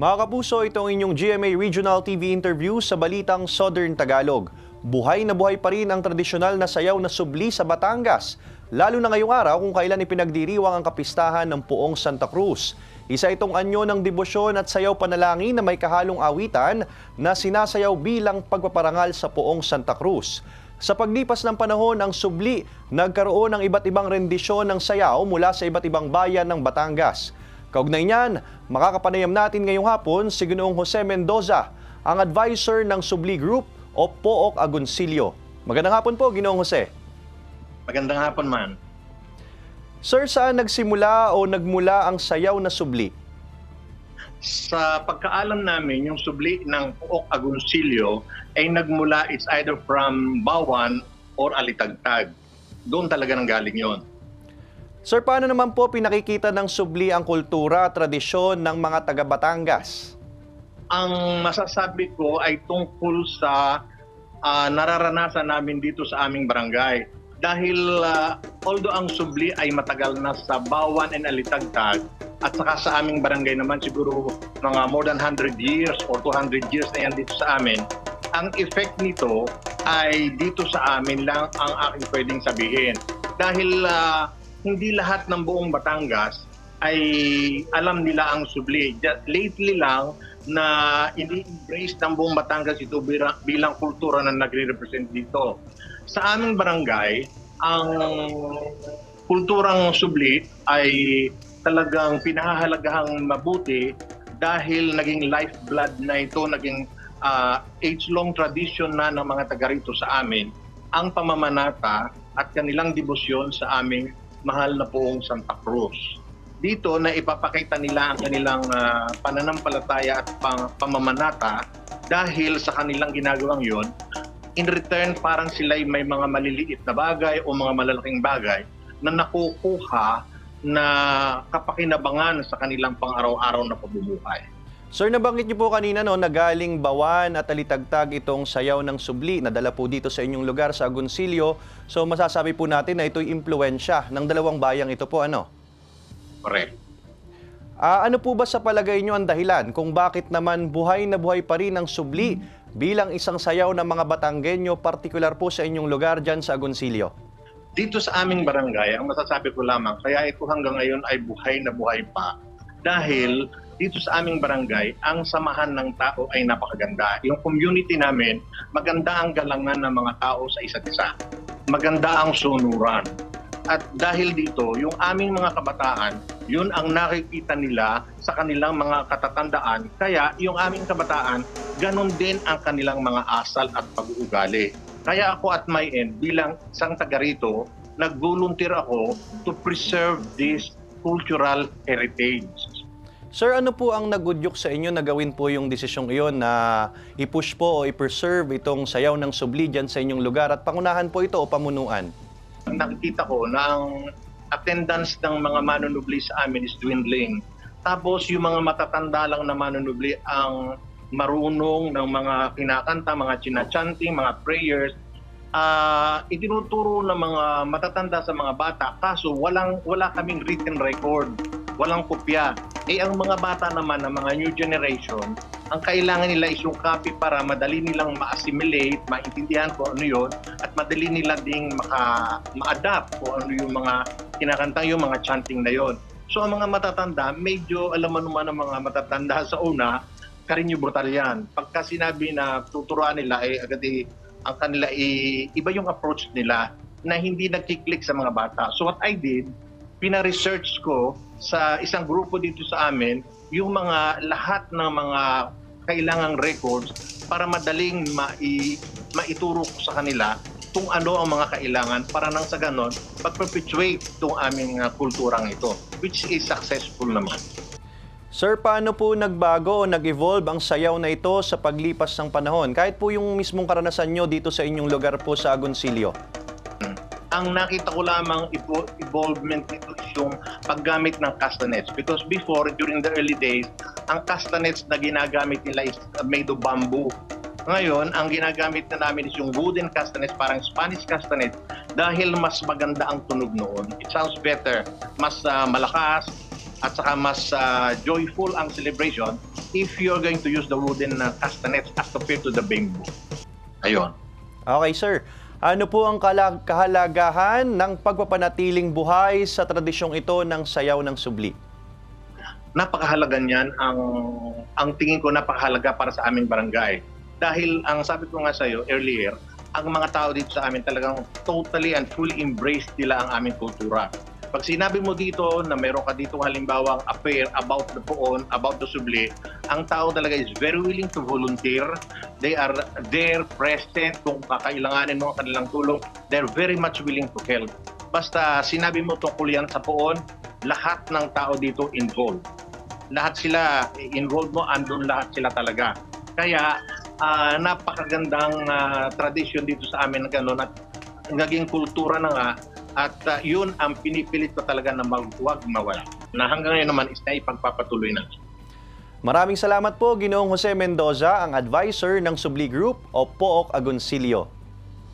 Mga kapuso, ito ang inyong GMA Regional TV interview sa Balitang Southern Tagalog. Buhay na buhay pa rin ang tradisyonal na sayaw na subli sa Batangas, lalo na ngayong araw kung kailan ipinagdiriwang ang kapistahan ng Puong Santa Cruz. Isa itong anyo ng debosyon at sayaw panalangin na may kahalong awitan na sinasayaw bilang pagpaparangal sa Puong Santa Cruz. Sa paglipas ng panahon, ang subli nagkaroon ng iba't ibang rendisyon ng sayaw mula sa iba't ibang bayan ng Batangas. Kaugnay niyan, makakapanayam natin ngayong hapon si Ginoong Jose Mendoza, ang advisor ng Subli Group o Pook Agoncillo. Magandang hapon po, Ginoong Jose. Magandang hapon man. Sir, saan nagsimula o nagmula ang sayaw na subli? Sa pagkaalam namin, yung subli ng Puok Agoncillo ay nagmula it's either from Bawan or Alitagtag. Doon talaga nang galing yon. Sir, paano naman po pinakikita ng subli ang kultura, tradisyon ng mga taga Batangas? Ang masasabi ko ay tungkol sa ah, nararanasan namin dito sa aming barangay. Dahil ah, although ang subli ay matagal na sa Bawan and Alitagtag, at saka sa aming barangay naman siguro mga more than 100 years or 200 years na yan dito sa amin, ang effect nito ay dito sa amin lang ang aking pwedeng sabihin. Dahil ah, hindi lahat ng buong Batangas ay alam nila ang subli. Lately lang na ini-embrace ng buong Batangas ito bilang, bilang kultura na nagre-represent dito. Sa aming barangay, ang kulturang subli ay talagang pinahahalagahang mabuti dahil naging lifeblood na ito, naging ah, age-long tradition na ng mga taga rito sa amin ang pamamanata at kanilang debosyon sa aming mahal na poong Santa Cruz. Dito na ipapakita nila ang kanilang ah, pananampalataya at pang- pamamanata dahil sa kanilang ginagawang yon in return parang sila may mga maliliit na bagay o mga malalaking bagay na nakukuha na kapakinabangan sa kanilang pang-araw-araw na pamumuhay. Sir, nabanggit niyo po kanina no, na galing Bawan at Alitagtag itong sayaw ng subli na dala po dito sa inyong lugar sa Agoncillo. So masasabi po natin na ito'y impluensya ng dalawang bayang ito po ano? Correct. Ah, ano po ba sa palagay niyo ang dahilan kung bakit naman buhay na buhay pa rin ang subli bilang isang sayaw ng mga Batanggenyo, partikular po sa inyong lugar dyan sa Agoncillo? Dito sa aming barangay, ang masasabi ko lamang, kaya ito hanggang ngayon ay buhay na buhay pa. Dahil dito sa aming barangay, ang samahan ng tao ay napakaganda. Yung community namin, maganda ang galangan ng mga tao sa isa't isa. Maganda ang sunuran. At dahil dito, yung aming mga kabataan, yun ang nakikita nila sa kanilang mga katatandaan. Kaya yung aming kabataan, ganun din ang kanilang mga asal at pag-uugali. Kaya ako at my end, bilang isang taga rito, nag-volunteer ako to preserve this cultural heritage. Sir, ano po ang nagudyok sa inyo na gawin po yung desisyong iyon na i-push po o i-preserve itong sayaw ng subli sa inyong lugar at pangunahan po ito o pamunuan? Nakikita ko na ang attendance ng mga manunubli sa amin is dwindling. Tapos yung mga matatanda lang na manunubli ang marunong ng mga kinakanta, mga chinachanting, mga prayers, ah itinuturo ng mga matatanda sa mga bata kaso walang wala kaming written record walang kopya eh ang mga bata naman ng mga new generation ang kailangan nila is yung copy para madali nilang ma-assimilate maintindihan kung ano yon at madali nila ding maka ma-adapt kung ano yung mga kinakanta yung mga chanting na yon so ang mga matatanda medyo alam naman ng mga matatanda sa una karinyo brutal yan pagka sinabi na tuturuan nila eh agad eh, ang kanila i- iba yung approach nila na hindi nagkiklik sa mga bata. So what I did, pina-research ko sa isang grupo dito sa amin yung mga lahat ng mga kailangang records para madaling mai, maituro ko sa kanila kung ano ang mga kailangan para nang sa ganon pag-perpetuate itong aming uh, kulturang ito which is successful naman. Sir, paano po nagbago o nag-evolve ang sayaw na ito sa paglipas ng panahon? Kahit po yung mismong karanasan nyo dito sa inyong lugar po sa Agoncillo. Ang nakita ko lamang evolvement nito yung paggamit ng castanets. Because before, during the early days, ang castanets na ginagamit nila is made of bamboo. Ngayon, ang ginagamit na namin is yung wooden castanets, parang Spanish castanet, dahil mas maganda ang tunog noon. It sounds better, mas ah, malakas, at saka mas ah, joyful ang celebration if you're going to use the wooden uh, castanets as compared to the bamboo. Ayun. Okay, sir. Ano po ang kahalagahan ng pagpapanatiling buhay sa tradisyong ito ng sayaw ng subli? napakahalaga niyan ang ang tingin ko napakahalaga para sa aming barangay. Dahil ang sabi ko nga sa iyo earlier, ang mga tao dito sa amin talagang totally and fully embrace nila ang aming kultura. Pag sinabi mo dito na meron ka dito halimbawa affair about the poon, about the subli, ang tao talaga is very willing to volunteer. They are there, present, kung kakailanganin mo ang kanilang tulong, they're very much willing to help. Basta sinabi mo tungkol yan sa poon, lahat ng tao dito involved. Lahat sila involved mo, andun lahat sila talaga. Kaya ah, napakagandang ah, tradisyon dito sa amin na gano'n at naging kultura na nga at ah, yun ang pinipilit ko talaga na maghuwag mawala. Na hanggang ngayon naman is na ipagpapatuloy na. Maraming salamat po, Ginoong Jose Mendoza, ang advisor ng Subli Group o Pook Agoncillo.